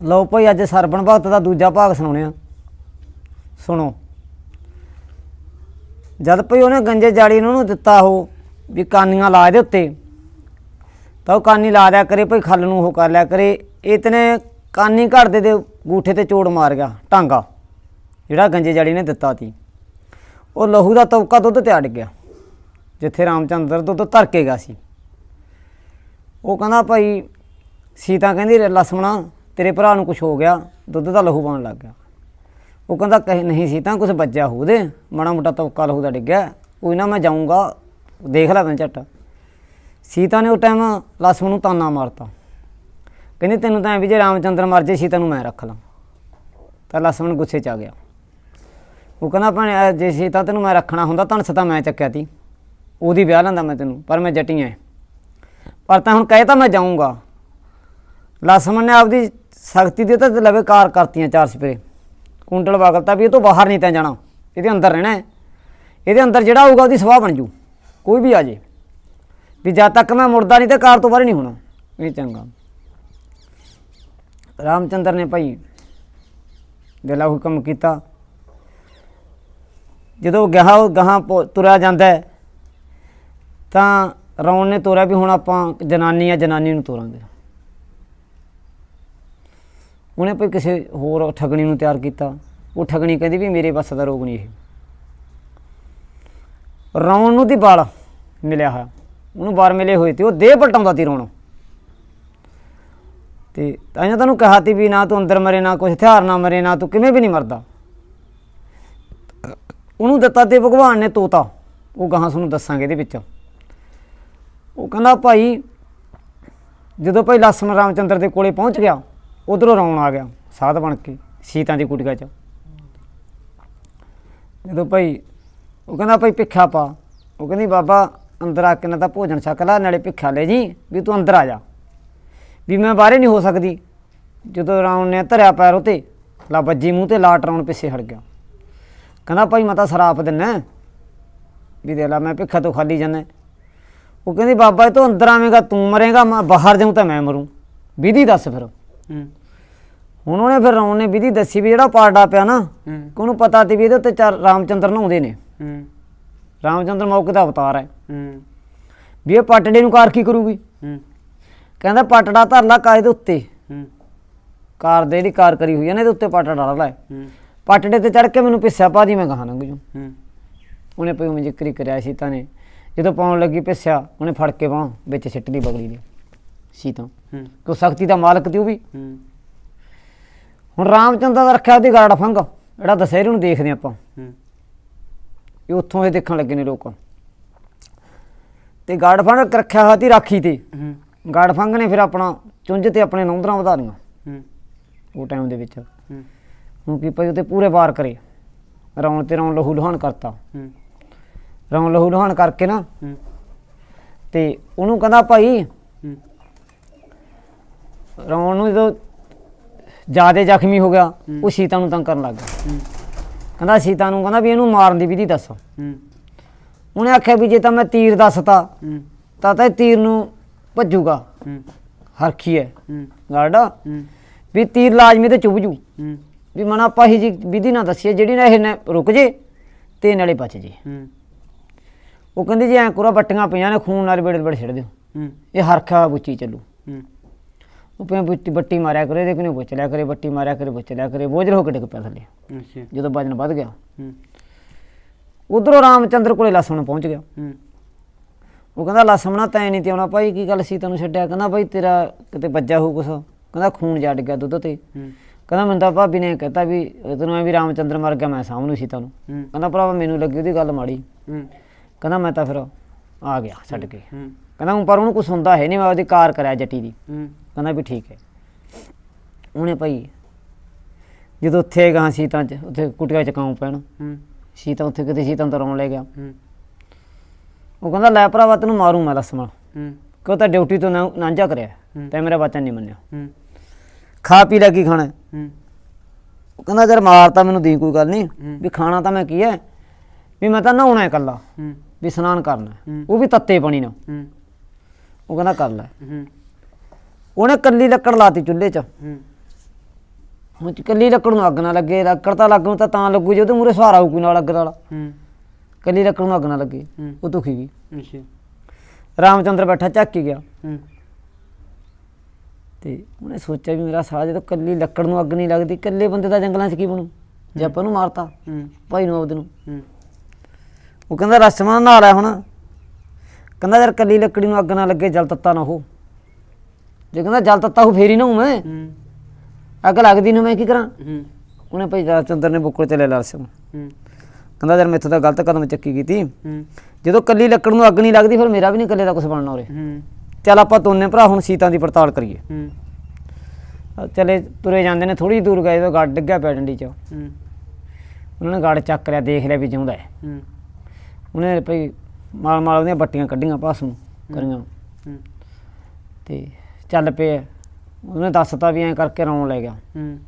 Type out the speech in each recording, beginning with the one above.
ਲਓ ਭਾਈ, ਅੱਜ ਸਰਬਣ ਭਗਤ ਦਾ ਦੂਜਾ ਭਾਗ ਸੁਣਾਉਣੇ ਸੁਣੋ। ਜਦ ਭਈ ਉਹਨੇ ਗੰਜੇ ਜਾੜੀ ਨੂੰ ਉਹਨੂੰ ਦਿੱਤਾ ਉਹ, ਵੀ ਕਾਨੀਆਂ ਲਾ ਦੇ ਉੱਤੇ, ਤਾਂ ਉਹ ਕਾਨੀ ਲਾ ਦਿਆ ਕਰੇ, ਭਈ ਖੱਲ ਨੂੰ ਉਹ ਕਰ ਲਿਆ ਕਰੇ। ਇਤਨੇ ਕਾਨੀ ਘੜਦੇ ਦੇ ਗੂਠੇ ਤੇ ਚੋੜ ਮਾਰ ਗਿਆ, ਟਾਂਗਾ, ਜਿਹੜਾ ਗੰਜੇ ਜਾੜੀ ਨੇ ਦਿੱਤਾ ਸੀ। ਉਹ ਲਹੂ ਦਾ ਤਵਕਾ ਦੁੱਧ ਤੇ ਅੜ ਗਿਆ, ਜਿੱਥੇ ਰਾਮਚੰਦਰ ਦੁੱਧ ਧਰ ਕੇ ਗਿਆ ਸੀ। ਉਹ ਕਹਿੰਦਾ ਭਾਈ, ਸੀਤਾ ਕਹਿੰਦੀ ਲਸਮਣਾ ਤੇਰੇ ਭਰਾ ਨੂੰ ਕੁਝ ਹੋ ਗਿਆ, ਦੁੱਧ ਦਾ ਲਹੂ ਪਾਉਣ ਲੱਗ ਗਿਆ। ਉਹ ਕਹਿੰਦਾ ਕਹੇ ਨਹੀਂ ਸੀਤਾ ਕੁਝ ਬੱਜਿਆ ਹੋ ਉਹਦੇ, ਮਾੜਾ ਮੋਟਾ ਤਵਕਾ ਲਹੂ ਦਾ ਡਿੱਗਿਆ ਕੋਈ ਨਾ ਮੈਂ ਜਾਊਂਗਾ, ਦੇਖ ਲੈ ਤੈਨੂੰ ਝੱਟ। ਸੀਤਾ ਨੇ ਉਹ ਟਾਈਮ ਲਸਮਣ ਨੂੰ ਤਾਨਾ ਮਾਰਤਾ। ਕਹਿੰਦੀ ਤੈਨੂੰ ਤਾਂ ਐਂ ਵੀ ਜੇ ਰਾਮਚੰਦਰ ਮਰ ਜੇ, ਸੀਤਾ ਨੂੰ ਮੈਂ ਰੱਖ ਲਾਂ। ਤਾਂ ਲਸਮਣ ਗੁੱਸੇ 'ਚ ਆ ਗਿਆ। ਉਹ ਕਹਿੰਦਾ ਭੈਣੇ ਜੇ ਸੀਤਾ ਤੈਨੂੰ ਮੈਂ ਰੱਖਣਾ ਹੁੰਦਾ, ਧਨਸ ਤਾਂ ਮੈਂ ਚੱਕਿਆ ਤੀ। ਉਹਦੀ ਵਿਆਹ ਲੈਂਦਾ ਮੈਂ ਤੈਨੂੰ, ਪਰ ਮੈਂ ਜੱਟੀ ਐ। ਪਰ ਤਾਂ ਹੁਣ ਕਹੇ ਤਾਂ ਮੈਂ ਜਾਊਂਗਾ। ਲਸਮਣ ਨੇ ਆਪਦੀ ਸਖਤੀ ਦੇ ਤਾਂ ਲਵੇ ਕਾਰ ਕਰਤੀਆਂ ਚਾਰ ਸਪਰੇ। ਕੁੰਟਲ ਵਾਗਲਤਾ ਵੀ ਇਹ ਤੋਂ ਬਾਹਰ ਨਹੀਂ ਤਾਂ ਜਾਣਾ। ਇਹਦੇ ਅੰਦਰ ਰਹਿਣਾ ਹੈ। ਇਹਦੇ ਅੰਦਰ ਜਿਹੜਾ ਹੋਊਗਾ ਉਹਦੀ ਸਵਾਹ ਬਣ ਜੂ। ਕੋਈ ਵੀ ਆ ਜੇ। ਵੀ ਜਦ ਤੱਕ ਮੈਂ ਮੁੜਦਾ ਨਹੀਂ ਤਾਂ ਕਾਰ ਤੋਂ ਬਾਹਰ ਨਹੀਂ ਹੋਣਾ। ਇਹ ਚੰਗਾ। ਰਾਮਚੰਦਰ ਨੇ ਭਾਈ ਦਿਲਾ ਹੁਕਮ ਕੀਤਾ। ਜਦੋਂ ਗਾਹਾਂ ਗਾਹਾਂ ਪੋ- ਤੁਰਿਆ ਜਾਂਦਾ ਤਾਂ ਰੌਣ ਨੇ ਤੋਰਿਆ ਵੀ ਹੁਣ ਆਪਾਂ ਜਨਾਨੀ ਆ, ਜਨਾਨੀ ਨੂੰ ਤੋਰਾਂਗੇ। ਉਹਨੇ ਭਈ ਕਿਸੇ ਹੋਰ ਠਗਣੀ ਨੂੰ ਤਿਆਰ ਕੀਤਾ। ਉਹ ਠਗਣੀ ਕਹਿੰਦੀ ਵੀ ਮੇਰੇ ਵੱਸ ਦਾ ਰੋਗ ਨਹੀਂ ਇਹ। ਰੌਣ ਨੂੰ ਦੀ ਬਾਲ ਮਿਲਿਆ ਹੋਇਆ। ਉਹਨੂੰ ਬਾਰ ਮਿਲੇ ਹੋਏ ਤੇ ਉਹ ਦੇਹ ਪਟਾਉਂਦਾ ਤੀ ਰੌਣ। ਤੇ ਤਾਂ ਇਹਨਾਂ ਤੁਹਾਨੂੰ ਕਹਾਤੀ ਵੀ ਨਾ ਤੂੰ ਅੰਦਰ ਮਰੇ, ਨਾ ਕੁਝ ਹਥਿਆਰ ਨਾ ਮਰੇ, ਨਾ ਤੂੰ ਕਿਵੇਂ ਵੀ ਨਹੀਂ ਮਰਦਾ। ਉਹਨੂੰ ਦਿੱਤਾ ਤੇ ਭਗਵਾਨ ਨੇ ਤੋਤਾ। ਉਹ ਗਾਹਾਂ ਤੁਹਾਨੂੰ ਦੱਸਾਂਗੇ ਇਹਦੇ ਵਿੱਚ। ਉਹ ਕਹਿੰਦਾ, ਭਾਈ, ਜਦੋਂ ਭਾਈ ਲਸਮਨ ਰਾਮਚੰਦਰ ਦੇ ਕੋਲੇ ਪਹੁੰਚ ਗਿਆ ਉਧਰੋਂ ਰੌਣ ਆ ਗਿਆ, ਸਾਧ ਬਣ ਕੇ ਸੀਤਾਂ ਦੀ ਕੁਟੀਆ 'ਚ। ਜਦੋਂ ਭਾਈ, ਉਹ ਕਹਿੰਦਾ ਭਾਈ ਭਿੱਖਾ ਪਾ। ਉਹ ਕਹਿੰਦੀ, ਬਾਬਾ, ਅੰਦਰ ਆ ਕੇ ਨਾ ਤਾਂ ਭੋਜਨ ਛਕ ਲੈ, ਨਾਲੇ ਭਿੱਖਾ ਲੈ ਜੀ, ਵੀ ਤੂੰ ਅੰਦਰ ਆ ਜਾ। ਵੀ ਮੈਂ ਬਾਹਰੇ ਨਹੀਂ ਹੋ ਸਕਦੀ। ਜਦੋਂ ਰਾਉਣ ਨੇ ਧਰਿਆ ਪੈਰ ਉਤੇ, ਲਾ ਵੱਜੀ ਮੂੰਹ ਤੇ, ਲਾਟ ਰਾਉਣ ਪਿੱਛੇ ਹਟ ਗਿਆ। ਕਹਿੰਦਾ, ਭਾਈ, ਮੈਂ ਤਾਂ ਸਰਾਪ ਦਿੰਨਾ ਵੀ ਦੇ ਲਾ, ਮੈਂ ਭਿੱਖਾ ਤੋਂ ਖਾਲੀ ਜਾਣਾ ਉਹ ਕਹਿੰਦੀ, ਬਾਬਾ ਤੂੰ ਅੰਦਰ ਆਵੇਂਗਾ, ਤੂੰ ਮਰੇਗਾ, ਮੈਂ ਬਾਹਰ ਜਾਊਂ ਤਾਂ ਮੈਂ ਮਰੂੰ। ਵਿਧੀ ਦੱਸ ਫਿਰ। ਹੂੰ। ਹੁਣ ਉਹਨੇ ਫਿਰ ਰਾਉਣ ਨੇ ਵਿਧੀ ਦੱਸੀ ਵੀ ਜਿਹੜਾ ਪਾਰਡਾ ਪਿਆ ਨਾ ਹੂੰ। ਕਿ ਉਹਨੂੰ ਪਤਾ ਤੀ ਵੀ ਇਹਦੇ ਉੱਤੇ ਚਾਰ ਰਾਮਚੰਦਰ ਨਹਾਉਂਦੇ ਨੇ। ਹੂੰ। ਰਾਮਚੰਦਰ ਮੌਕੇ ਦਾ ਅਵਤਾਰ ਹੈ। ਹੂੰ। ਵੀ ਇਹ ਪਟੜੇ ਨੂੰ ਕਾਰ ਕੀ ਕਰੂਗੀ? ਹੂੰ। ਕਹਿੰਦਾ ਪਟੜਾ ਧਰ ਲਾ ਕਾਰ ਦੇ ਉੱਤੇ। ਹੂੰ। ਕਾਰ ਦੇ ਜਿਹੜੀ ਕਾਰ ਕਰੀ ਹੋਈ ਹੈ ਨਾ ਇਹਦੇ ਉੱਤੇ ਪਟੜਾ ਡਾਲ ਲੈ। ਹੂੰ। ਪਟੜੇ ਤੇ ਚੜ ਕੇ ਮੈਨੂੰ ਪਿੱਛਾ ਪਾ ਦੀ ਮੈਂ ਕਹਾਂ ਲੰਘ ਜੂ ਹੂੰ। ਉਹਨੇ ਪਈ ਉਹ ਜ਼ਿਕਰ ਕਰਿਆ ਸੀਤਾ ਨੇ। ਜਦੋਂ ਪਾਉਣ ਲੱਗੀ ਪਿੱਛਾ ਉਹਨੇ ਫੜ ਕੇ ਬਾਹ ਵਿੱਚ ਸਿੱਟ ਦੀ ਬਗਲੀ ਦੇ। ਸੀਤਾ ਹੂੰ। ਕੋ ਸ਼ਕਤੀ ਦਾ ਮਾਲਕ ਤੀ ਉਹ ਵੀ। ਹੂੰ। ਹੁਣ ਰਾਮਚੰਦਰ ਦਾ ਰੱਖਿਆ ਉਹਦੀ ਗਾੜਾ ਫੰਗ। ਜਿਹੜਾ ਦਸ਼ਹਿਰੇ ਨੂੰ ਦੇਖਦੇ ਆਪਾਂ। ਹੂੰ। ਇਹ ਉੱਥੋਂ ਇਹ ਦੇਖਣ ਲੱਗੇ ਨੇ ਲੋਕ। ਤੇ ਗਾੜ ਫੰਗ ਰੱਖਿਆ ਹੋਇਆ ਤੀ ਰਾਖੀ ਤੇ। ਹੂੰ। ਗਾੜ ਫੰਗ ਨੇ ਫਿਰ ਆਪਣਾ ਚੁੰਝ ਤੇ ਆਪਣੇ ਨੌਂਦਰਾਂ ਵਧਾ ਲਈਆਂ। ਹੂੰ। ਉਹ ਟਾਈਮ ਦੇ ਵਿੱਚ। ਹੂੰ। ਹੁਣ ਕੀ ਭਾਈ ਉਹਤੇ ਪੂਰੇ ਵਾਰ ਕਰੇ। ਰੌਣ ਤੇ ਰੌਣ ਲਹੂ ਲੁਹਾਨ ਕਰਤਾ। ਹੂੰ। ਰੌਣ ਲਹੂ ਲੁਹਾਨ ਕਰਕੇ ਨਾ। ਹੂੰ। ਤੇ ਉਹਨੂੰ ਕਹਿੰਦਾ ਭਾਈ ਰੌਣ ਨੂੰ ਜਦੋਂ ਜ਼ਿਆਦਾ ਜ਼ਖਮੀ ਹੋ ਗਿਆ ਉਹ ਸੀਤਾ ਨੂੰ ਤੰਗ ਕਰਨ ਲੱਗ ਗਿਆ। ਕਹਿੰਦਾ ਸੀਤਾ ਨੂੰ ਕਹਿੰਦਾ ਵੀ ਇਹਨੂੰ ਮਾਰਨ ਦੀ ਵਿਧੀ ਦੱਸ। ਉਹਨੇ ਆਖਿਆ ਵੀ ਜੇ ਤਾਂ ਮੈਂ ਤੀਰ ਦੱਸਤਾ ਤਾਂ ਤਾਂ ਇਹ ਤੀਰ ਨੂੰ ਭੱਜੂਗਾ। ਹਰਖੀ ਹੈ। ਹੂੰ। ਵੀ ਤੀਰ ਲਾਜ਼ਮੀ ਤੇ ਚੁੱਭ ਜੂ। ਵੀ ਮਨ ਆਪਾਂ ਹੀ ਜੀ ਵਿਧੀ ਨਾ ਦੱਸੀਏ ਜਿਹੜੀ ਨਾ ਇਹ ਨਾ ਰੁਕ ਜੇ ਤੇ ਨਾਲੇ ਬਚ ਜੇ। ਉਹ ਕਹਿੰਦੀ ਜੀ ਐ ਕੋਰਾ ਬੱਟੀਆਂ ਪਈਆਂ ਨੇ ਖੂਨ ਨਾਲ ਬੇੜੇ ਬੜੇ ਛੱਡ ਦਿਓ। ਇਹ ਹਰਖਾ ਬੁੱਚੀ ਚੱਲੂ। ਹੂੰ ਉਹ ਪੇ ਬੱਟੀ ਬੱਟੀ ਮਾਰਿਆ ਕਰੇ ਇਹਦੇ ਕਿਨੇ ਬੁੱਚ ਲਿਆ ਕਰੇ ਬੱਟੀ ਮਾਰਿਆ ਕਰੇ ਬੁੱਚ ਲਿਆ ਕਰੇ ਬੋਝਲ ਹੋ ਕੇ ਡਿੱਗ ਪਿਆ ਥੱਲੇ। ਅੱਛਾ। ਜਦੋਂ ਵਜਨ ਵੱਧ ਗਿਆ। ਹੂੰ। ਉਧਰੋਂ ਰਾਮਚੰਦਰ ਕੋਲੇ ਲਸਣ ਪਹੁੰਚ ਗਿਆ। ਹੂੰ। ਉਹ ਕਹਿੰਦਾ ਲਸਮਣਾ ਤੈਂ ਨਹੀਂ ਤੇ ਆਉਣਾ ਭਾਈ ਕੀ ਗੱਲ ਸੀ ਤੈਨੂੰ ਛੱਡਿਆ? ਕਹਿੰਦਾ ਭਾਈ ਤੇਰਾ ਕਿਤੇ ਵੱਜਾ ਹੋਊ ਕੁਛ। ਕਹਿੰਦਾ ਖੂਨ ਜਾ ਡਿੱਗਿਆ ਦੁੱਧ ਤੇ। ਹੂੰ। ਕਹਿੰਦਾ ਮੈਨੂੰ ਤਾਂ ਭਾਬੀ ਨੇ ਕਹਿਤਾ ਵੀ ਤੈਨੂੰ ਐ ਵੀ ਰਾਮਚੰਦਰ ਮਰ ਗਿਆ ਮੈਂ ਸਾਹਮਣੇ ਸੀ ਤੈਨੂੰ ਕਹਿੰਦਾ ਭਰਾਵਾ ਮੈਨੂੰ ਲੱਗੀ ਉਹਦੀ ਗੱਲ ਮਾੜੀ। ਹੂੰ। ਕਹਿੰਦਾ ਮੈਂ ਤਾਂ ਫਿਰ ਆ ਗਿਆ ਛੱਡ ਕੇ। ਹੂੰ। ਕਹਿੰਦਾ ਹੁਣ ਪਰ ਉਹਨੂੰ ਕੁਛ ਹੁੰਦਾ ਹੈ ਨਹੀਂ ਮੈਂ ਉਹਦੀ ਕਾਰ ਕਰਿਆ ਜੱਟੀ ਦੀ। ਹੂੰ। ਕਹਿੰਦਾ ਵੀ ਠੀਕ ਹੈ। ਉਹਨੇ ਭਾਈ ਜਦੋਂ ਉੱਥੇ ਗਾਂ ਸੀਤਾ ਚ ਉੱਥੇ ਕੁਟੀਆ ਚ ਕਾਉਂ ਪੈਣ। ਹੂੰ। ਸੀਤਾ ਉੱਥੇ ਕਿਤੇ ਸੀਤਾ ਤਾਂ ਰੌਣ ਲੈ ਗਿਆ। ਹੂੰ। ਉਹ ਕਹਿੰਦਾ ਲੈ ਭਰਾਵਾ ਤੈਨੂੰ ਮਾਰੂ ਮੈਂ ਲਸਮਣ ਹੂੰ। ਕਿਉਂ ਤਾਂ ਡਿਊਟੀ ਤੋਂ ਨਾ- ਨਾਂਝਾ ਕਰਿਆ। ਤੈਂ ਮੇਰਾ ਵਚਨ ਨਹੀਂ ਮੰਨਿਆ। ਹੂੰ। ਖਾ ਪੀ ਲੈ ਕੀ ਖਾਣਾ? ਹੈ? ਉਹ ਕਹਿੰਦਾ ਜਰ ਮਾਰ ਤਾਂ ਮੈਨੂੰ ਦੀ ਕੋਈ ਗੱਲ ਨਹੀਂ। ਵੀ ਖਾਣਾ ਤਾਂ ਮੈਂ ਕੀ ਹੈ? ਵੀ ਮੈਂ ਤਾਂ ਨਹਾਉਣਾ ਇਕੱਲਾ। ਹੂੰ। ਵੀ ਇਸ਼ਨਾਨ ਕਰਨਾ। ਉਹ ਵੀ ਤੱਤੇ ਪਾਣੀ ਨਾਲ। ਹੂੰ। ਉਹ ਕਹਿੰਦਾ ਕਰ ਲੈ। ਹੂੰ। ਉਹਨੇ ਕੱਲੀ ਲੱਕੜ ਲਾਤੀ ਚੁੱਲ੍ਹੇ 'ਚ। ਹੂੰ। ਹੁਣ ਕੱਲੀ ਲੱਕੜ ਨੂੰ ਅੱਗ ਨਾ ਲੱਗੇ ਲੱਕੜ ਤਾਂ ਲੱਗੂ ਤਾਂ ਤਾਂ ਲੱਗੂ ਜੇ ਉਹਦੇ ਮੂਰੇ ਸਹਾਰਾ ਹੋਊ ਕੋਈ ਨਾਲ ਅੱਗ ਵਾਲਾ ਹੂੰ। ਕੱਲੀ ਲੱਕੜ ਨੂੰ ਅੱਗ ਨਾ ਲੱਗੇ ਹੂੰ। ਉਹ ਦੁਖੀ ਗਈ। ਅੱਛਾ। ਰਾਮਚੰਦਰ ਬੈਠਾ ਝੱਕ ਗਿਆ। ਹੂੰ। ਤੇ ਉਹਨੇ ਸੋਚਿਆ ਵੀ ਮੇਰਾ ਸਾਲਾ ਜਦੋਂ ਕੱਲੀ ਲੱਕੜ ਨੂੰ ਅੱਗ ਨਹੀਂ ਲੱਗਦੀ ਕੱਲੇ ਬੰਦੇ ਦਾ ਜੰਗਲਾਂ 'ਚ ਕੀ ਬਣੂ? ਜੇ ਆਪਾਂ ਨੂੰ ਮਾਰਤਾ ਹੂੰ। ਭਾਈ ਨੂੰ ਆਪਦੇ ਨੂੰ। ਹੂੰ। ਉਹ ਕਹਿੰਦਾ ਰਸਮਾਂ ਨਾਲ ਹੈ ਹੁਣ। ਕਹਿੰਦਾ ਯਾਰ ਕੱਲੀ ਲੱਕੜੀ ਨੂੰ ਅੱਗ ਨਾ ਲੱਗੇ ਜਲ ਤੱਤਾ ਨਾ ਹੋ। ਜੇ ਕਹਿੰਦਾ ਜਲ ਤੱਤਾ ਹੋ ਫੇਰ ਹੀ ਨਾ ਹੂੰ ਮੈਂ। ਹੂੰ। ਅੱਗ ਲੱਗਦੀ ਨੂੰ ਮੈਂ ਕੀ ਕਰਾਂ? ਹੂੰ। ਉਹਨੇ ਭਾਈ ਰਾਮਚੰਦਰ ਨੇ ਬੁੱਕਲ ਚ ਲੈ ਲਿਆ। ਰਸਮ ਹੂੰ। ਕਹਿੰਦਾ ਯਾਰ ਮੈਥੋਂ ਤਾਂ ਗਲਤ ਕਦਮ ਚੱਕੀ ਕੀਤੀ। ਹੂੰ। ਜਦੋਂ ਕੱਲੀ ਲੱਕੜ ਨੂੰ ਅੱਗ ਨਹੀਂ ਲੱਗਦੀ ਫਿਰ ਮੇਰਾ ਵੀ ਨਹੀਂ ਕੱਲੇ ਦਾ ਕੁਝ ਬਣਨਾ ਉਰੇ। ਹੂੰ। ਚੱਲ ਆਪਾਂ ਦੋਨੇ ਭਰਾ ਹੁਣ ਸੀਤਾਂ ਦੀ ਪੜਤਾਲ ਕਰੀਏ। ਹੂੰ। ਚਲੇ ਤੁਰੇ ਜਾਂਦੇ ਨੇ ਥੋੜੀ ਦੂਰ ਗਏ ਤਾਂ ਗੜ ਡਿੱਗਿਆ ਪਿਆ ਡੰਡੀ 'ਚ। ਹੂੰ। ਉਹਨਾਂ ਨੇ ਗੜ ਚੱਕ ਲਿਆ ਦੇਖ ਲਿਆ ਵੀ ਜਿਉਂਦਾ ਹੈ। ਹੂੰ। ਉਹਨੇ ਭਈ ਮਾਲ ਮਾਲ ਉਹਦੀਆਂ ਬੱਟੀਆਂ ਕੱਢੀਆਂ ਪਾਸ ਨੂੰ ਕਰੀਆਂ। ਹੂੰ। ਤੇ ਚੱਲ ਪਏ ਉਹਨੇ ਦੱਸਤਾ ਵੀ ਐਂ ਕਰਕੇ ਰੌਣ ਲੈ ਗਿਆ। ਹੂੰ।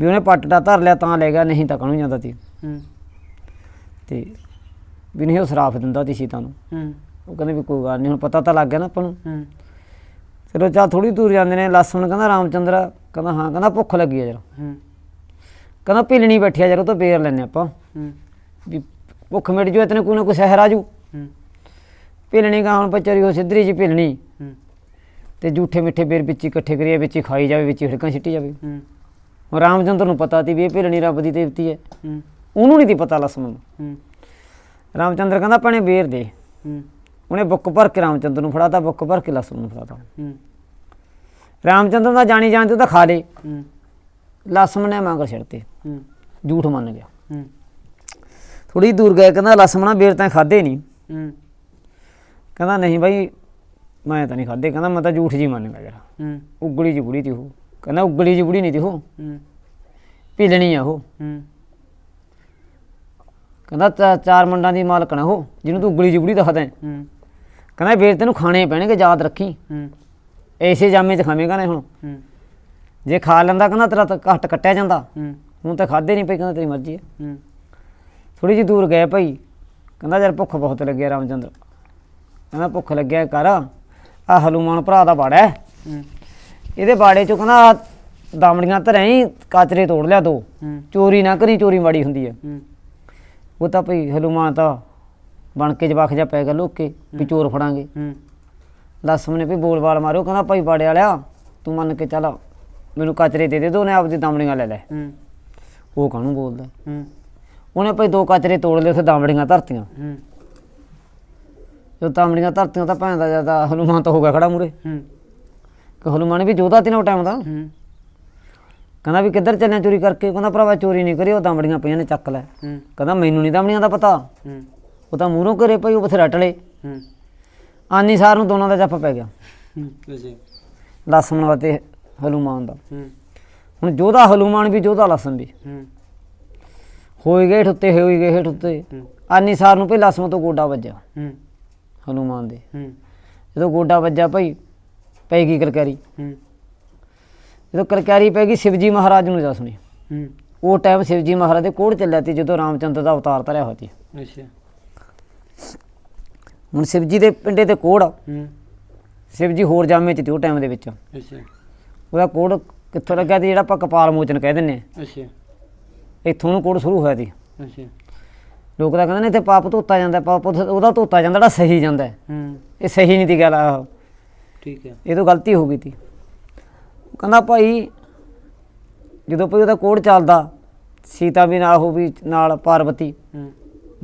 ਵੀ ਉਹਨੇ ਪੱਟੜਾ ਧਰ ਲਿਆ ਤਾਂ ਲੈ ਗਿਆ ਨਹੀਂ ਤਾਂ ਕਾਹਨੂੰ ਜਾਂਦਾ ਸੀ। ਹੂੰ। ਤੇ ਵੀ ਨਹੀਂ ਉਹ ਸਰਾਫ ਦਿੰਦਾ ਸੀ ਸੀਤਾ ਨੂੰ। ਹੂੰ। ਉਹ ਕਹਿੰਦੇ ਵੀ ਕੋਈ ਗੱਲ ਨਹੀਂ ਹੁਣ ਪਤਾ ਤਾਂ ਲੱਗ ਗਿਆ ਨਾ ਆਪਾਂ ਨੂੰ। ਹੂੰ। ਚਲੋ ਚਾ ਥੋੜੀ ਦੂਰ ਜਾਂਦੇ ਨੇ ਲਸਣ ਕਹਿੰਦਾ ਰਾਮਚੰਦਰ ਕਹਿੰਦਾ ਹਾਂ ਕਹਿੰਦਾ ਭੁੱਖ ਲੱਗੀ ਆ ਜਰਾ। ਹੂੰ। ਕਹਿੰਦਾ ਭਿਲਣੀ ਬੈਠੀ ਆ ਜਰਾ ਉਹ ਤੋਂ ਬੇਰ ਲੈਨੇ ਆਪਾਂ। ਹੂੰ। ਵੀ ਭੁੱਖ ਮਿਟ ਜੂ ਇਤਨੇ ਕੋਈ ਨਾ ਕੋਈ ਸਹਿਰ ਆ ਜੂ। ਹੂੰ। ਭਿਲਣੀ ਕਾ ਹੁਣ ਪਚਰੀ ਉਹ ਸਿੱਧਰੀ ਜੀ ਭਿਲਣੀ। ਹੂੰ। ਤੇ ਝੂਠੇ ਮਿੱਠੇ ਬੇਰ ਵਿੱਚ ਹੀ ਇਕੱਠੇ ਕਰੀਏ ਵਿੱਚ ਹੀ ਖਾਈ ਜਾਵੇ ਵਿੱਚ ਹੀ ਹਿੜਕਾਂ ਛਿੱਟੀ ਜਾਵੇ। ਹੂੰ। ਹੁਣ ਰਾਮਚੰਦਰ ਨੂੰ ਪਤਾ ਸੀ ਵੀ ਇਹ ਭਿਲਣੀ ਰੱਬ ਦੀ ਦੇਵਤੀ ਹੈ। ਹੂੰ। ਉਹਨੂੰ ਨਹੀਂ ਸੀ ਪਤਾ ਲਸਮਣ ਨੂੰ ਹੂੰ। ਰਾਮਚੰਦਰ ਕਹਿੰਦਾ ਆਪਣੇ ਬੇਰ ਦੇ। ਹੂੰ। ਉਹਨੇ ਬੁੱਕ ਭਰ ਕੇ ਰਾਮਚੰਦਰ ਨੂੰ ਫੜਾਤਾ ਬੁੱਕ ਭਰ ਕੇ ਲਸਮਣ ਨੂੰ ਫੜਾਤਾ। ਹੂੰ। ਰਾਮਚੰਦਰ ਦਾ ਜਾਣੀ ਜਾਣ ਤੇ ਤਾਂ ਖਾ ਲੇ। ਹੂੰ। ਲਸਮਣ ਨੇ ਮੰਗਰ ਛੱਡਤੇ ਹੂੰ। ਝੂਠ ਮੰਨ ਗਿਆ। ਹੂੰ। ਥੋੜੀ ਦੂਰ ਗਏ ਕਹਿੰਦਾ ਲਸਮਣਾ ਬੇਰ ਤਾਂ ਖਾਦੇ ਨਹੀਂ ਹੂੰ। ਕਹਿੰਦਾ ਨਹੀਂ ਬਾਈ ਮੈਂ ਤਾਂ ਨਹੀਂ ਖਾਦੇ ਕਹਿੰਦਾ ਮੈਂ ਤਾਂ ਝੂਠ ਜੀ ਮੰਨ ਗਿਆ ਜਰਾ ਹੂੰ। ਉਗਲੀ ਜੀ ਬੁੜੀ ਤੀ ਉਹ। ਕਹਿੰਦਾ ਉਗਲੀ ਜੀ ਬੁੜੀ ਨਹੀਂ ਤੀ ਉਹ। ਹੂੰ। ਭਿਲਣੀ ਆ ਉਹ। ਹੂੰ। ਕਹਿੰਦਾ ਚਾਰ ਮੰਡਾਂ ਦੀ ਮਾਲਕਣ ਆ ਉਹ ਜਿਹਨੂੰ ਤੂੰ ਉਗਲੀ ਜੀ ਬੁੜੀ ਦੱਸਦਾ ਹੈ। ਹੂੰ। ਕਹਿੰਦਾ ਬੇਰ ਤੈਨੂੰ ਖਾਣੇ ਪੈਣਗੇ ਯਾਦ ਰੱਖੀ। ਹੂੰ। ਐਸੇ ਜਾਮੇ ਚ ਖਾਵੇਂਗਾ ਨਾ ਹੁਣ। ਹੂੰ। ਜੇ ਖਾ ਲੈਂਦਾ ਕਹਿੰਦਾ ਤੇਰਾ ਤਾਂ ਘੱਟ ਕੱਟਿਆ ਜਾਂਦਾ। ਹੂੰ। ਹੁਣ ਤਾਂ ਖਾਦੇ ਨਹੀਂ ਪਈ ਕਹਿੰਦਾ ਤੇਰੀ ਮਰਜ਼ੀ ਹੈ। ਹੂੰ। ਥੋੜੀ ਜਿਹੀ ਦੂਰ ਗਏ ਭਾਈ। ਕਹਿੰਦਾ ਯਾਰ ਭੁੱਖ ਬਹੁਤ ਲੱਗੀ ਆ ਰਾਮਚੰਦਰ। ਕਹਿੰਦਾ ਭੁੱਖ ਲੱਗਿਆ ਕਰ। ਆ ਹਲੂਮਾਨ ਭਰਾ ਦਾ ਬਾੜਾ ਹੈ। ਇਹਦੇ ਬਾੜੇ ਚੋਂ ਕਹਿੰਦਾ ਦਾਮੜੀਆਂ ਧਰਿਆ ਹੀ ਕਾਚਰੇ ਤੋੜ ਲਿਆ ਦੋ। ਚੋਰੀ ਨਾ ਕਰੀ ਚੋਰੀ ਮਾੜੀ ਹੁੰਦੀ ਹੈ। ਉਹ ਤਾਂ ਭਈ ਹਲੂਮਾਨ ਤਾਂ ਬਣ ਕੇ ਜਵਾਖ ਜਾ ਪੈ ਗਿਆ ਲੋਕੇ ਵੀ ਚੋਰ ਫੜਾਂਗੇ। ਲਸਮ ਨੇ ਵੀ ਬੋਲ ਬਾਲ ਮਾਰਿਓ ਕਹਿੰਦਾ ਭਾਈ ਬਾੜੇ ਵਾਲਿਆ ਤੂੰ ਮੰਨ ਕੇ ਚੱਲ ਮੈਨੂੰ ਕਾਚਰੇ ਦੇ ਦੇ ਦੋ ਨੇ ਆਪਦੀ ਦਾਮੜੀਆਂ ਲੈ ਲੈ। ਉਹ ਕਾਹਨੂੰ ਬੋਲਦਾ? ਉਹਨੇ ਭਾਈ ਦੋ ਕਾਚਰੇ ਤੋੜ ਲਏ ਉੱਥੇ ਦਾਮੜੀਆਂ ਧਰਤੀਆਂ। ਹੂੰ। ਜੋ ਦਾਮੜੀਆਂ ਧਰਤੀਆਂ ਤਾਂ ਭੈਣ ਦਾ ਜ਼ਿਆਦਾ ਹਨੂਮਾਨ ਤਾਂ ਹੋ ਗਿਆ ਖੜਾ ਮੂਰੇ ਹੂੰ। ਕਿ ਹਨੂਮਾਨ ਵੀ ਜੋਧਾ ਤੀ ਨਾ ਟਾਈਮ ਦਾ। ਹੂੰ। ਕਹਿੰਦਾ ਵੀ ਕਿੱਧਰ ਚੱਲਿਆ ਚੋਰੀ ਕਰਕੇ ਕਹਿੰਦਾ ਭਰਾਵਾ ਚੋਰੀ ਨਹੀਂ ਕਰੀ ਉਹ ਦਾਮੜੀਆਂ ਪਈਆਂ ਨੇ ਚੱਕ ਲੈ। ਹੂੰ। ਕਹਿੰਦਾ ਮੈਨੂੰ ਨਹੀਂ ਦਾਮੜੀਆਂ ਦਾ ਪਤਾ। ਹੂੰ। ਉਹ ਤਾਂ ਮੂਹਰੋਂ ਕਰੇ ਭਾਈ ਉਹ ਬਥੇਰਾ ਟਲੇ। ਹੂੰ। ਆਨੀ ਸਾਰ ਨੂੰ ਦੋਨਾਂ ਦਾ ਜੱਫ ਪੈ ਗਿਆ। ਹੂੰ। ਅੱਛਾ ਲਸਮਣ ਵਾਤੇ ਹਨੂਮਾਨ ਦਾ। ਹੂੰ। ਹੁਣ ਜੋਧਾ ਹਨੂਮਾਨ ਵੀ ਜੋਧਾ ਲਸਣ ਵੀ। ਹੂੰ। ਹੋਈ ਗਏ ਠੁੱਤੇ ਹੋਈ ਗਏ ਠੁੱਤੇ ਹੂੰ। ਆਨੀ ਸਾਰ ਨੂੰ ਭਾਈ ਲਸਮਣ ਤੋਂ ਗੋਡਾ ਵੱਜਾ। ਹੂੰ। ਹਨੂਮਾਨ ਦੇ। ਹੂੰ। ਜਦੋਂ ਗੋਡਾ ਵੱਜਾ ਭਾਈ ਪੈ ਗਈ ਕਲਕਾਰੀ ਹੂੰ। ਜਦੋਂ ਕਲਕਾਰੀ ਪੈ ਗਈ ਸ਼ਿਵਜੀ ਮਹਾਰਾਜ ਨੂੰ ਜਾ ਸੁਣੀ। ਹੂੰ। ਉਹ ਟਾਈਮ ਸ਼ਿਵਜੀ ਮਹਾਰਾਜ ਦੇ ਕੋੜ ਚੱਲਿਆ ਸੀ ਜਦੋਂ ਰਾਮਚੰਦਰ ਦਾ ਅਵਤਾਰ ਧਰਿਆ ਹੋਇਆ ਸੀ। ਅੱਛਾ। ਹੁਣ ਸ਼ਿਵਜੀ ਦੇ ਪਿੰਡੇ ਤੇ ਕੋੜ। ਹੂੰ। ਸ਼ਿਵਜੀ ਹੋਰ ਜਾਮੇ ਚ ਸੀ ਉਹ ਟਾਈਮ ਦੇ ਵਿੱਚ। ਅੱਛਾ। ਉਹਦਾ ਕੋੜ ਕਿੱਥੋਂ ਲੱਗਿਆ ਸੀ ਜਿਹੜਾ ਆਪਾਂ ਕਪਾਲ ਮੋਚਨ ਕਹਿ ਦਿੰਨੇ ਅੱਛਾ। ਇੱਥੋਂ ਨੂੰ ਕੋੜ ਸ਼ੁਰੂ ਹੋਇਆ ਸੀ ਅੱਛਾ। ਲੋਕ ਤਾਂ ਕਹਿੰਦੇ ਨੇ ਇੱਥੇ ਪਾਪ ਧੋਤਾ ਜਾਂਦਾ ਪਾਪ ਉੱਥੇ- ਉਹਦਾ ਧੋਤਾ ਜਾਂਦਾ ਜਿਹੜਾ ਸਹੀ ਜਾਂਦਾ ਹੈ। ਹੂੰ। ਇਹ ਸਹੀ ਨਹੀਂ ਦੀ ਗੱਲ ਆ ਠੀਕ ਹੈ। ਇਹ ਤੋਂ ਗਲਤੀ ਹੋ ਗਈ ਸੀ ਉਹ ਕਹਿੰਦਾ ਭਾਈ ਜਦੋਂ ਭਾਈ ਉਹਦਾ ਕੋੜ ਚੱਲਦਾ ਸੀਤਾ ਵੀ ਨਾਲ ਉਹ ਵੀ ਨਾਲ ਪਾਰਵਤੀ ਹੂੰ।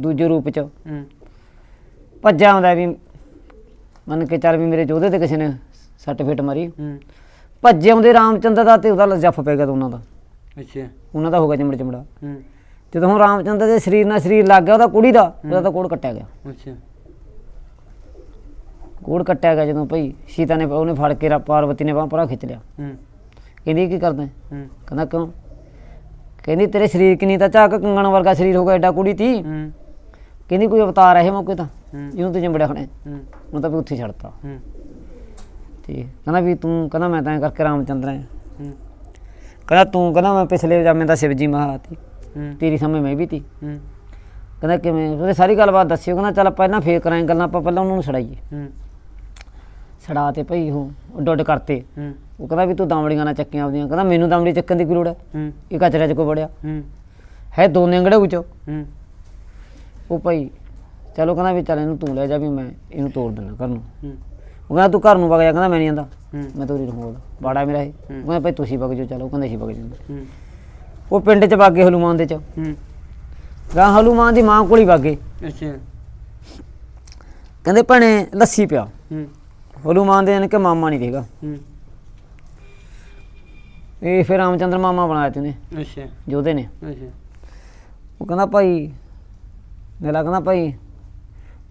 ਦੂਜੇ ਰੂਪ ਚ। ਹੂੰ। ਭੱਜਿਆ ਆਉਂਦਾ ਵੀ ਮੰਨ ਕੇ ਚੱਲ ਵੀ ਮੇਰੇ ਜੋਧੇ ਤੇ ਕਿਸੇ ਨੇ ਸੱਟ ਫੇਟ ਮਾਰੀ। ਹੂੰ। ਭੱਜੇ ਆਉਂਦੇ ਰਾਮਚੰਦਰ ਦਾ ਤੇ ਉਹਦਾ ਜੱਫ ਪੈ ਗਿਆ ਦੋਨਾਂ ਦਾ। ਅੱਛਾ। ਉਹਨਾਂ ਦਾ ਹੋ ਗਿਆ ਚਮੜ ਚਮੜਾ ਹੂੰ। ਜਦੋਂ ਹੁਣ ਰਾਮਚੰਦਰ ਦੇ ਸਰੀਰ ਨਾਲ ਸਰੀਰ ਲੱਗ ਗਿਆ ਉਹਦਾ ਕੁੜੀ ਦਾ ਉਹਦਾ ਤਾਂ ਕੋੜ ਕੱਟਿਆ ਗਿਆ। ਅੱਛਾ। ਕੋੜ ਕੱਟਿਆ ਗਿਆ ਜਦੋਂ ਭਈ ਸੀਤਾ ਨੇ ਉਹਨੇ ਫੜ ਕੇ ਰਾ- ਪਾਰਵਤੀ ਨੇ ਬਾਹ ਪਰਾ ਖਿੱਚ ਲਿਆ। ਹੂੰ। ਕਹਿੰਦੀ ਕੀ ਕਰਦਾ? ਹੈ? ਹੂੰ ਕਹਿੰਦਾ ਕਿਉਂ? ਕਹਿੰਦੀ ਤੇਰੇ ਸਰੀਰ ਕਿੰਨੀ ਤਾਂ ਝਾਕ ਕੰਗਣ ਵਰਗਾ ਸਰੀਰ ਹੋ ਗਿਆ ਐਡਾ ਕੁੜੀ ਤੀ। ਹੂੰ। ਕਹਿੰਦੀ ਕੋਈ ਅਵਤਾਰ ਹੈ ਮੌਕੇ ਤਾਂ? ਹੂੰ। ਜਿਹਨੂੰ ਤੂੰ ਚੰਬੜਿਆ ਖੜੇ ਹੂੰ। ਉਹ ਤਾਂ ਵੀ ਉੱਥੇ ਛੱਡਤਾ। ਹੂੰ। ਤੇ ਕਹਿੰਦਾ ਵੀ ਤੂੰ ਕਹਿੰਦਾ ਮੈਂ ਤਾਂ ਕਰਕੇ ਰਾਮਚੰਦਰ ਆ ਹੂੰ। ਕਹਿੰਦਾ ਤੂੰ ਕਹਿੰਦਾ ਮੈਂ ਪਿਛਲੇ ਜਾਮੇ ਦਾ ਸ਼ਿਵਜੀ ਮਹਾ ਤੀ ਤੇਰੀ ਸਮੇਂ ਮੈਂ ਵੀ ਤੀ। ਕਹਿੰਦਾ ਕਿਵੇਂ? ਉਹਦੇ ਸਾਰੀ ਗੱਲਬਾਤ ਦੱਸਿਓ ਕਹਿੰਦਾ ਚੱਲ ਪਹਿਲਾਂ ਫੇਰ ਕਰਾਂ ਗੱਲਾਂ ਆਪਾਂ ਪਹਿਲਾਂ ਉਹਨਾਂ ਨੂੰ ਛੜਾਈਏ ਹੂੰ। ਛੜਾ ਤੇ ਭਈ ਉਹ ਉੱਡ ਕਰਤੇ। ਉਹ ਕਹਿੰਦਾ ਵੀ ਤੂੰ ਦਾਮੜੀਆਂ ਨਾ ਚੱਕੀਆਂ ਆਪਦੀਆਂ। ਕਹਿੰਦਾ ਮੈਨੂੰ ਦਾਮੜੀ ਚੱਕਣ ਦੀ ਕੀ ਲੋੜ ਹੈ? ਇਹ ਕਚਰੇ 'ਚ ਕੋ ਵੜਿਆ। ਹੂੰ। ਹੈ ਦੋ ਨਿੰਗੜੇ ਉੱਚੋ ਉਹ ਭਾਈ ਚਲੋ ਕਹਿੰਦਾ ਵੀ ਚੱਲ ਇਹਨੂੰ ਤੂੰ ਲੈ ਜਾ ਵੀ ਮੈਂ ਇਹਨੂੰ ਤੋੜ ਦਿੰਦਾ ਘਰ ਨੂੰ। ਉਹ ਕਹਿੰਦਾ ਤੂੰ ਘਰ ਨੂੰ ਵਗ ਜਾ ਕਹਿੰਦਾ ਮੈਂ ਨਹੀਂ ਹੂੰ। ਮੈਂ ਤੋਰੀ ਰਹੂੰਗਾ ਬਾੜਾ ਮੇਰਾ ਇਹ। ਉਹ ਕਹਿੰਦਾ ਭਾਈ ਤੁਸੀਂ ਵਗ ਜਾਓ ਚਲੋ ਕਹਿੰਦੇ ਸੀ ਵਗ ਜਾਂਦੇ ਉਹ ਪਿੰਡ 'ਚ ਵਾਗੇ ਹਲੂਮਾਨ ਦੇ 'ਚ। ਗਾਂ ਹਲੂਮਾਨ ਦੀ ਮਾਂ ਕੋਲ ਹੀ ਵਾਗੇ ਅੱਛਾ। ਕਹਿੰਦੇ ਭੈਣੇ ਲੱਸੀ ਪਿਆ। ਹਲੂਮਾਨ ਦੇ ਯਾਨੀ ਕਿ ਮਾਮਾ ਨਹੀਂ ਦੇਗਾ ਇਹ ਫਿਰ ਰਾਮਚੰਦਰ ਮਾਮਾ ਬਣਾਇਆ ਤੇ ਅੱਛਾ। ਜੋਧੇ ਨੇ। ਅੱਛਾ। ਉਹ ਕਹਿੰਦਾ ਭਾਈ ਮੇਲਾ ਕਹਿੰਦਾ ਭਾਈ।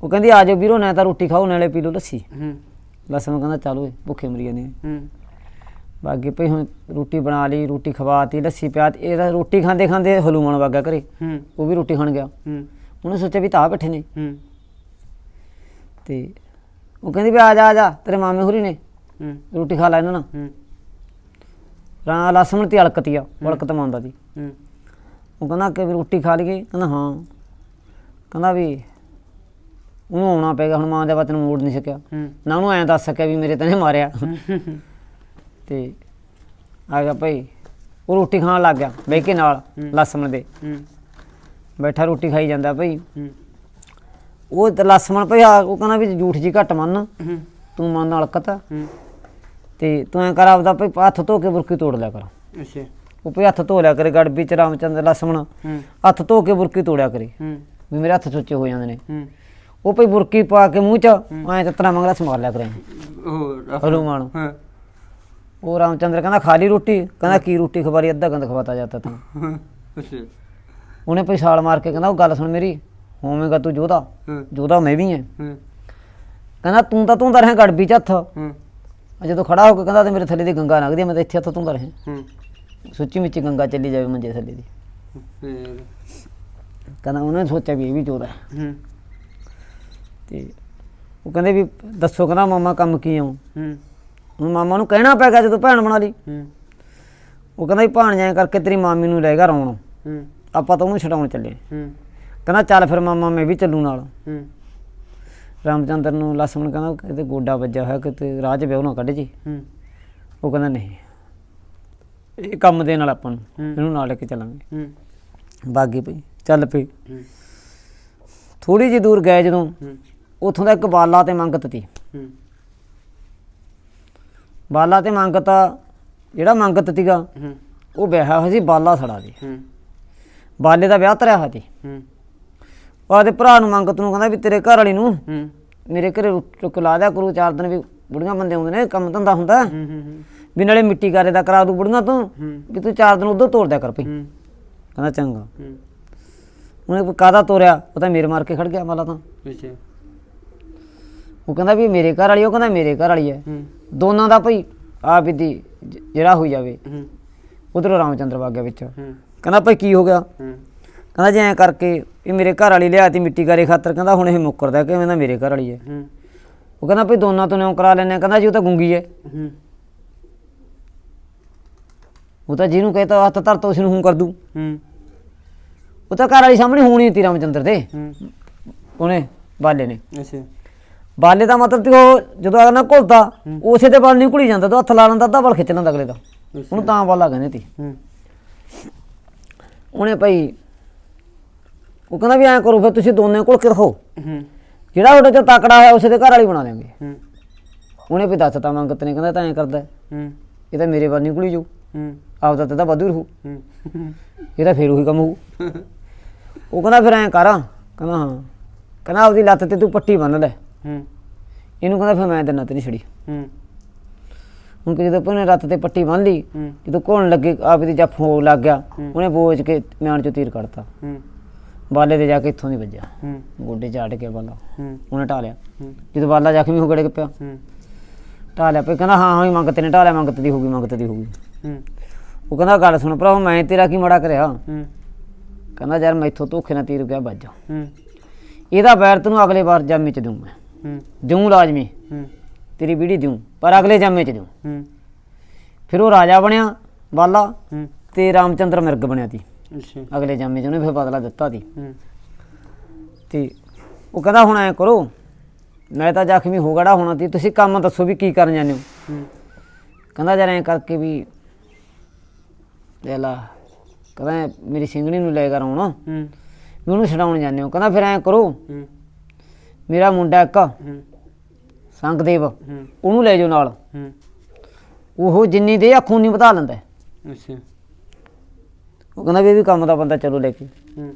ਉਹ ਕਹਿੰਦੀ ਆ ਜਾਓ ਵੀਰੋ ਨਾ ਤਾਂ ਰੋਟੀ ਖਾਓ ਨਾਲੇ ਪੀ ਲਓ ਲੱਸੀ। ਹੂੰ। ਲਸਣ ਕਹਿੰਦਾ ਚਲੋ ਭੁੱਖੇ ਮਰੀ ਜਾਂਦੇ ਆ। ਹੂੰ। ਬਾਕੀ ਭਈ ਹੁਣ ਰੋਟੀ ਬਣਾ ਲਈ ਰੋਟੀ ਖਵਾਤੀ ਲੱਸੀ ਪਿਆਤ ਇਹਦਾ ਰੋਟੀ ਖਾਂਦੇ ਖਾਂਦੇ ਹਲੂਮਾਨ ਵਾਗਾ ਘਰੇ। ਹੂੰ। ਉਹ ਵੀ ਰੋਟੀ ਖਾਣ ਗਿਆ। ਹੂੰ। ਉਹਨੇ ਸੋਚਿਆ ਵੀ ਤਾਂ ਬੈਠੇ ਨੇ। ਹੂੰ। ਤੇ ਉਹ ਕਹਿੰਦੀ ਵੀ ਆ ਜਾ ਆ ਜਾ ਤੇਰੇ ਮਾਮੇ ਹੋਰੀ ਨੇ। ਹੂੰ। ਰੋਟੀ ਖਾ ਲੈ ਇਹਨਾਂ ਨਾਲ। ਹੂੰ। ਰਾਂ ਲਸਣ ਤੇ ਅਲਕਤੀ ਆ ਅਲਕਤ ਮੰਨਦਾ ਸੀ ਹੂੰ। ਉਹ ਕਹਿੰਦਾ ਕਿ ਵੀ ਰੋਟੀ ਖਾ ਲਈਏ। ਕਹਿੰਦਾ ਹਾਂ। ਕਹਿੰਦਾ ਵੀ ਉਹਨੂੰ ਆਉਣਾ ਪਏਗਾ ਹੁਣ ਮਾਂ ਦੇ ਵਚਨ ਮੋੜ ਨਹੀਂ ਸਕਿਆ। ਨਾ ਉਹਨੂੰ ਐਂ ਦੱਸ ਸਕਿਆ ਵੀ ਮੇਰੇ ਤਾਂ ਨੇ ਮਾਰਿਆ। ਤੇ ਆ ਗਿਆ ਭਾਈ ਉਹ ਰੋਟੀ ਖਾਣ ਲੱਗ ਗਿਆ ਬਹਿ ਕੇ ਨਾਲ। ਲਸਮਣ ਦੇ। ਬੈਠਾ ਰੋਟੀ ਖਾਈ ਜਾਂਦਾ ਭਾਈ। ਉਹ ਲਸਮਣ ਭਾਈ ਆ ਉਹ ਕਹਿੰਦਾ ਵੀ ਝੂਠ ਜੀ ਘੱਟ ਮੰਨ। ਤੂੰ ਮੰਨ ਨਾਲ ਕਤਾ ਤੇ ਤੂੰ ਐ ਕਰ ਆਪਦਾ ਭਾਈ ਹੱਥ ਧੋ ਕੇ ਬੁਰਕੀ ਤੋੜ ਲਿਆ ਕਰ। ਅੱਛਾ। ਉਹ ਭਾਈ ਹੱਥ ਧੋ ਲਿਆ ਕਰੇ ਗੜਬੀ ਚ ਰਾਮਚੰਦਰ ਲਸਮਣ। ਹੱਥ ਧੋ ਕੇ ਬੁਰਕੀ ਤੋੜਿਆ ਕਰੇ। ਵੀ ਮੇਰੇ ਹੱਥ ਸੁੱਚੇ ਹੋ ਜਾਂਦੇ ਨੇ। ਉਹ ਭਾਈ ਬੁਰਕੀ ਪਾ ਕੇ ਮੂੰਹ ਚ ਐ ਤਤਨਾ ਮੰਗਲਾ ਸਮਾਰ ਲਿਆ ਕਰੇ ਉਹ ਹਲੂਮਾਨ ਹਾਂ। ਉਹ ਰਾਮਚੰਦਰ ਕਹਿੰਦਾ ਖਾ ਲਈ ਰੋਟੀ? ਕਹਿੰਦਾ ਕੀ ਰੋਟੀ ਖਵਾਰੀ ਅੱਧਾ ਗੰਦ ਖਵਾਤਾ ਜਾਂਦਾ ਤੂੰ ਅੱਛਾ। ਉਹਨੇ ਭਾਈ ਛਾਲ ਮਾਰ ਕੇ ਕਹਿੰਦਾ ਉਹ ਗੱਲ ਸੁਣ ਮੇਰੀ ਹੋਵੇਂਗਾ ਤੂੰ ਹਾਂ। ਜੋਧਾ ਮੈਂ ਵੀ ਐ ਕਹਿੰਦਾ ਤੂੰ ਤਾਂ ਤੂੰ ਤਾਂ ਰਹਿ ਗੜਬੀ ਚ ਹੱਥ ਜਦੋਂ ਖੜਾ ਹੋ ਕੇ ਕਹਿੰਦਾ ਤੇ ਮੇਰੇ ਥੱਲੇ ਦੀ ਗੰਗਾ ਲੰਘਦੀ ਆ, ਮੈਂ ਤਾਂ ਇੱਥੇ ਹੱਥ ਤੂੰ ਤਾਂ ਰਹੇ ਹੂੰ। ਸੁੱਚੀ ਵਿੱਚ ਗੰਗਾ ਚੱਲੀ ਜਾਵੇ ਮੰਜੇ ਥੱਲੇ ਦੀ। ਕਹਿੰਦਾ ਉਹਨੇ ਸੋਚਿਆ ਵੀ ਇਹ ਵੀ ਜੋਧਾ ਹੈ। ਤੇ ਉਹ ਕਹਿੰਦੇ ਵੀ ਦੱਸੋ ਕਹਿੰਦਾ ਮਾਮਾ ਕੰਮ ਕੀ ਆਉਂ ਹੂੰ। ਹੁਣ ਮਾਮਾ ਨੂੰ ਕਹਿਣਾ ਪੈ ਗਿਆ ਜਦੋਂ ਭੈਣ ਬਣਾ ਲਈ। ਹੂੰ। ਉਹ ਕਹਿੰਦਾ ਵੀ ਭਾਣਜਾ ਕਰਕੇ ਤੇਰੀ ਮਾਮੀ ਨੂੰ ਲੈ ਗਿਆ ਰੌਣ। ਹੂੰ। ਆਪਾਂ ਤਾਂ ਉਹਨੂੰ ਛਡਾਉਣ ਚੱਲੇ। ਹੂੰ। ਕਹਿੰਦਾ ਚੱਲ ਫਿਰ ਮਾਮਾ ਮੈਂ ਵੀ ਚੱਲੂ ਨਾਲ। ਹੂੰ। ਰਾਮਚੰਦਰ ਨੂੰ ਲਸਮਣ ਕਹਿੰਦਾ ਕਿਤੇ ਗੋਡਾ ਵੱਜਾ ਹੋਇਆ ਕਿਤੇ ਰਾਹ 'ਚ ਵਿਆਹ ਨਾ ਕੱਢ ਜੀ। ਹੂੰ। ਉਹ ਕਹਿੰਦਾ ਨਹੀਂ। ਇਹ ਕੰਮ ਦੇ ਨਾਲ ਆਪਾਂ ਨੂੰ। ਇਹਨੂੰ ਨਾਲ ਲੈ ਕੇ ਚੱਲਾਂਗੇ। ਹੂੰ। ਬਾਗੀ ਪਈ। ਚੱਲ ਪਈ। ਹੂੰ। ਥੋੜੀ ਜਿਹੀ ਦੂਰ ਗਏ ਜਦੋਂ। ਹੂੰ। ਉੱਥੋਂ ਦਾ ਇੱਕ ਬਾਲਾ ਤੇ ਮੰਗਤ ਤੀ ਹੂੰ। ਬਾਲਾ ਤੇ ਮੰਗਤ ਜਿਹੜਾ ਮੰਗਤ ਤੀਗਾ ਹੂੰ। ਉਹ ਵਿਆਹਿਆ ਹੋਇਆ ਸੀ ਬਾਲਾ ਸੜਾ ਦੇ ਹੂੰ। ਬਾਲੇ ਦਾ ਵਿਆਹ ਧਰਿਆ ਹੋਇਆ ਸੀ। ਹੂੰ। ਭਰਾ ਨੂੰ ਮੰਗਤ ਨੂੰ ਕਹਿੰਦਾ ਵੀ ਤੇਰੇ ਘਰ ਵਾਲੀ ਨੂੰ ਹੂੰ। ਮੇਰੇ ਘਰੇ ਰੁ- ਚੁੱਕ ਲਾ ਦਿਆ ਕਰੂ ਚਾਰ ਦਿਨ ਵੀ ਬੁੜੀਆਂ ਬੰਦੇ ਆਉਂਦੇ ਨੇ ਕੰਮ ਧੰਦਾ ਹੁੰਦਾ। ਹੂੰ ਹੂੰ ਵੀ ਨਾਲੇ ਮਿੱਟੀ ਕਾਰੇ ਦਾ ਕਰਾ ਦੂ ਬੁੜੀਆਂ ਤੋਂ ਵੀ ਤੂੰ ਚਾਰ ਦਿਨ ਉਧਰ ਤੋੜ ਦਿਆ ਕਰ ਪਈ ਹੂੰ। ਕਹਿੰਦਾ ਚੰਗਾ। ਹੂੰ। ਉਹਨੇ ਕਾਦਾ ਤੋਰਿਆ? ਉਹ ਤਾਂ ਮੇਰੇ ਮਾਰ ਕੇ ਖੜ ਗਿਆ ਮਾਲਾ ਤਾਂ। ਅੱਛਾ। ਉਹ ਕਹਿੰਦਾ ਵੀ ਮੇਰੇ ਘਰ ਵਾਲੀ ਉਹ ਕਹਿੰਦਾ ਮੇਰੇ ਘਰ ਵਾਲੀ ਹੈ। ਦੋਨਾਂ ਦਾ ਭਈ ਦੀ ਜ- ਜਿਹੜਾ ਹੋਈ ਜਾਵੇ। ਉਧਰੋਂ ਰਾਮਚੰਦਰ ਵਗ ਗਿਆ ਵਿੱਚ। ਕਹਿੰਦਾ ਭਾਈ ਕੀ ਹੋ ਗਿਆ? ਕਹਿੰਦਾ ਜੇ ਐਂ ਕਰਕੇ ਇਹ ਮੇਰੇ ਘਰ ਵਾਲੀ ਲਿਆਤੀ ਮਿੱਟੀ ਕਾਰੇ ਖਾਤਰ ਕਹਿੰਦਾ ਹੁਣ ਇਹ ਮੁੱਕਰਦਾ ਕਿ ਕਹਿੰਦਾ ਮੇਰੇ ਘਰ ਵਾਲੀ ਹੈ। ਉਹ ਕਹਿੰਦਾ ਭਈ ਦੋਨਾਂ ਤੋਂ ਨਿਉ ਕਰਾ ਲੈਣੇ ਕਹਿੰਦਾ ਜੀ ਉਹ ਤਾਂ ਗੁੰਗੀ ਹੈ। ਉਹ ਤਾਂ ਜਿਹਨੂੰ ਕਹਤਾ ਹੱਥ ਧਰ ਤਾ ਉਸ ਨੂੰ ਹੂੰ ਕਰ ਦੂ। ਹੂੰ। ਉਹ ਤਾਂ ਘਰ ਵਾਲੀ ਸਾਹਮਣੇ ਹੋਣੀ ਤੀ ਰਾਮਚੰਦਰ ਦੇ। ਹੂੰ। ਉਹਨੇ ਬਾਲੇ ਨੇ। ਅੱਛਾ। ਬਾਲੇ ਦਾ ਮਤਲਬ ਤੇ ਉਹ ਜਦੋਂ ਅਗਲਾ ਨਾ ਘੁਲਦਾ ਉਸੇ ਦੇ ਬਲ ਨਹੀਂ ਘੁਲੀ ਜਾਂਦਾ ਤਾਂ ਹੱਥ ਲਾ ਲੈਂਦਾ ਤਾਂ ਬਲ ਖਿੱਚ ਲੈਂਦਾ ਅਗਲੇ ਦਾ। ਉਹਨੂੰ ਤਾਂ ਬਾਲਾ ਕਹਿੰਦੇ ਤੀ। ਹੂੰ। ਉਹਨੇ ਭਾਈ ਉਹ ਕਹਿੰਦਾ ਵੀ ਐਂ ਕਰੋ ਫਿਰ ਤੁਸੀਂ ਦੋਨੇ ਕੋਲ ਕਿਰਹੋ ਹੂੰ। ਜਿਹੜਾ ਤੁਹਾਡੇ ਚ ਤਕੜਾ ਹੋਇਆ ਉਸੇ ਦੇ ਘਰ ਵਾਲੀ ਬਣਾ ਦੇਵਾਂਗੇ ਹੂੰ। ਉਹਨੇ ਵੀ ਦੱਸਤਾ ਮੰਗਤ ਨੇ ਕਹਿੰਦਾ ਤਾਂ ਐਂ ਕਰਦਾ। ਹੈ। ਇਹ ਤਾਂ ਮੇਰੇ ਵੱਲ ਨਹੀਂ ਘੁਲੀ ਜਾਊ। ਹੂੰ। ਆਪਦਾ ਤਾਂ ਇਹਦਾ ਵਾਧੂ ਰਹੂ। ਹੂੰ। ਇਹ ਤਾਂ ਫੇਰ ਉਹੀ ਕੰਮ ਹੋਊ। ਉਹ ਕਹਿੰਦਾ ਫਿਰ ਐਂ ਕਰ ਕਹਿੰਦਾ ਹਾਂ। ਕਹਿੰਦਾ ਆਪਦੀ ਲੱਤ ਤੇ ਤੂੰ ਪੱਟੀ ਬੰਨ ਲੈ। ਹੂੰ। ਇਹਨੂੰ ਕਹਿੰਦਾ ਫਿਰ ਮੈਂ ਦਿਨਾਂ ਤੇ ਨਹੀਂ ਛੜੀ ਹੂੰ। ਹੁਣ ਕਿ ਜਦੋਂ ਉਹਨੇ ਰੱਤ ਤੇ ਪੱਟੀ ਬੰਨ ਲਈ ਜਦੋਂ ਘੋਣ ਲੱਗੇ ਆਪ ਦੀ ਜੱਫ ਹੋ ਲੱਗ ਗਿਆ ਉਹਨੇ ਬੋਝ ਕੇ ਮਿਆਨ ਚੋਂ ਤੀਰ ਕੱਢਤਾ। ਹੂੰ। ਬਾਲੇ ਤੇ ਜਾ ਕੇ ਇੱਥੋਂ ਦੀ ਵੱਜਿਆ। ਹੂੰ। ਗੋਡੇ ਝਾੜ ਕੇ ਬਾਲਾ ਹੂੰ। ਉਹਨੇ ਢਾਲਿਆ ਜਦੋਂ ਬਾਲਾ ਜ਼ਖਮੀ ਹੋ ਗੜੇ ਪਿਆ। ਹੂੰ। ਢਾਲਿਆ ਪਈ ਕਹਿੰਦਾ ਹਾਂ ਹਾਂ ਮੰਗਤ ਨੇ ਢਾਲਿਆ ਮੰਗਤ ਦੀ ਹੋ ਗਈ ਮੰਗਤ ਦੀ ਹੋ ਗਈ। ਹੂੰ। ਉਹ ਕਹਿੰਦਾ ਗੱਲ ਸੁਣ ਭਰਾ ਮੈਂ ਤੇਰਾ ਕੀ ਮਾੜਾ ਕਰਿਆ। ਹੂੰ। ਕਹਿੰਦਾ ਯਾਰ ਮੈਥੋਂ ਧੋਖੇ ਨਾਲ ਤੀਰ ਗਿਆ ਵੱਜ ਹੂੰ। ਇਹਦਾ ਬੈਰ ਤੈਨੂੰ ਅਗਲੇ ਵਾਰ ਜਾਮੇ ਚ ਦੂੰ ਮੈਂ। ਹੂੰ। ਦੂੰ ਲਾਜ਼ਮੀ ਹੂੰ। ਤੇਰੀ ਵੀੜੀ ਦੂੰ ਪਰ ਅਗਲੇ ਜਾਮੇ ਚ ਦੂੰ ਹੂੰ। ਫਿਰ ਉਹ ਰਾਜਾ ਬਣਿਆ ਬਾਲਾ ਹੂੰ। ਤੇ ਰਾਮਚੰਦਰ ਮਿਰਗ ਬਣਿਆ ਤੀ। ਅੱਛਾ। ਅਗਲੇ ਜਾਮੇ ਚ ਉਹਨੇ ਫਿਰ ਬਦਲਾ ਦਿੱਤਾ ਤੀ। ਹੂੰ। ਤੇ ਉਹ ਕਹਿੰਦਾ ਹੁਣ ਐ ਕਰੋ ਮੈਂ ਤਾਂ ਜ਼ਖਮੀ ਹੋ ਗੜਾ ਹੋਣਾ ਸੀ ਤੁਸੀਂ ਕੰਮ ਦੱਸੋ ਵੀ ਕੀ ਕਰਨ ਜਾਂਦੇ ਹੋ? ਹੂੰ। ਕਹਿੰਦਾ ਜਰ ਐਂ ਕਰਕੇ ਵੀ ਲੈ ਲਾ ਕਹਿੰਦਾ ਮੇਰੀ ਸਿੰਘਣੀ ਨੂੰ ਲੈ ਕਰ ਆਉਣਾ। ਹੂੰ। ਉਹਨੂੰ ਛਡਾਉਣ ਜਾਂਦੇ ਹੋ। ਕਹਿੰਦਾ ਫਿਰ ਐਂ ਕਰੋ ਹੂੰ। ਮੇਰਾ ਮੁੰਡਾ ਇੱਕ ਸੰਗਦੇਵ ਹੂੰ। ਉਹਨੂੰ ਲੈ ਜਾਓ ਨਾਲ। ਹੂੰ। ਉਹ ਜਿੰਨੀ ਦੇ ਅੱਖੋਂ ਨਹੀਂ ਵਧਾ ਲੈਂਦਾ। ਅੱਛਾ। ਉਹ ਕਹਿੰਦਾ ਵੀ ਇਹ ਵੀ ਕੰਮ ਦਾ ਬੰਦਾ ਚਲੋ ਲੈ ਕੇ। ਹੂੰ।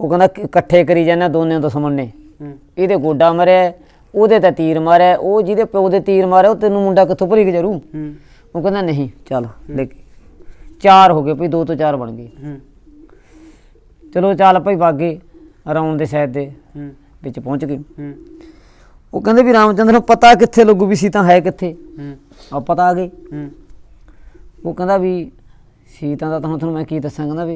ਉਹ ਕਹਿੰਦਾ ਕਿ ਇਕੱਠੇ ਕਰੀ ਜਾਂਦੇ ਦੋਨੇ ਦੁਸ਼ਮਣ ਨੇ ਹੂੰ। ਇਹਦੇ ਗੋਡਾ ਮਰਿਆ ਉਹਦੇ ਤਾਂ ਤੀਰ ਮਾਰਿਆ ਉਹ ਜਿਹਦੇ ਪਿਓ ਦੇ ਤੀਰ ਮਾਰਿਆ ਉਹ ਤੈਨੂੰ ਮੁੰਡਾ ਕਿੱਥੋਂ ਭਰੀ ਕੇ ਜਰੂ? ਹੂੰ। ਉਹ ਕਹਿੰਦਾ ਨਹੀਂ ਚੱਲ ਲੈ ਕੇ। ਚਾਰ ਹੋ ਗਏ ਭਈ ਦੋ ਤੋਂ ਚਾਰ ਬਣ ਗਏ। ਹੂੰ। ਚਲੋ ਚੱਲ ਭਾਈ ਬਾਗੇ ਅਰਾਉਂਡ ਦੇ ਸਾਈਡ ਦੇ। ਹੂੰ। ਵਿੱਚ ਪਹੁੰਚ ਗਏ। ਹੂੰ। ਉਹ ਕਹਿੰਦੇ ਵੀ ਰਾਮਚੰਦਰ ਨੂੰ ਪਤਾ ਕਿੱਥੇ ਲੱਗੂ ਵੀ ਸੀਤਾ ਹੈ ਕਿੱਥੇ। ਹੂੰ। ਆ ਪਤਾ ਆ ਗਈ ਹੂੰ। ਉਹ ਕਹਿੰਦਾ ਵੀ ਸੀਤਾ ਦਾ ਤਾਂ ਹੁਣ ਤੁਹਾਨੂੰ ਮੈਂ ਕੀ ਦੱਸਾਂ? ਕਹਿੰਦਾ ਵੀ